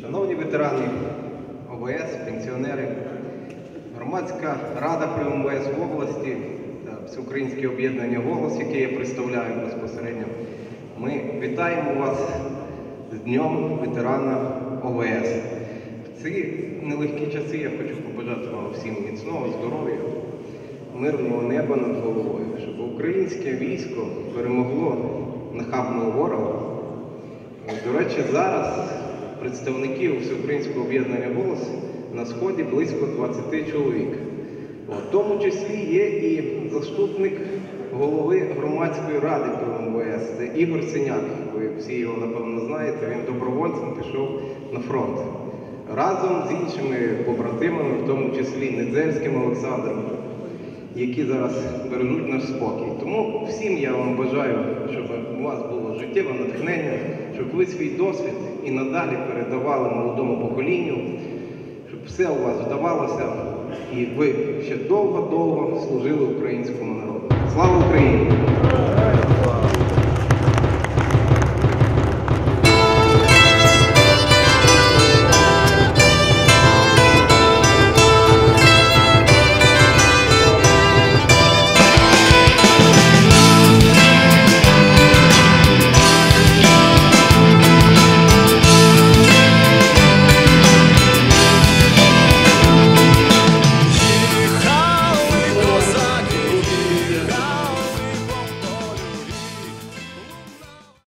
Шановні ветерани ОВС, пенсіонери, громадська рада при МВС в області та Всеукраїнське об'єднання голос, яке я представляю безпосередньо, ми вітаємо вас з Днем ветерана ОВС. В ці нелегкі часи я хочу побажати вам всім міцного здоров'я, мирного неба над головою, українське військо перемогло нахабного ворога. До речі, зараз представників Всеукраїнського об'єднання голос на сході близько 20 чоловік. В тому числі є і заступник голови громадської ради при МВС, це Ігор Синяк. Ви всі його напевно знаєте. Він добровольцем пішов на фронт разом з іншими побратимами, в тому числі Недзельським Олександром, які зараз бережуть наш спокій. Тому всім я вам бажаю, щоб у вас було життєве натхнення, щоб ви свій досвід і надалі передавали молодому поколінню, щоб все у вас вдавалося і ви ще довго-довго служили українському народу. Слава Україні!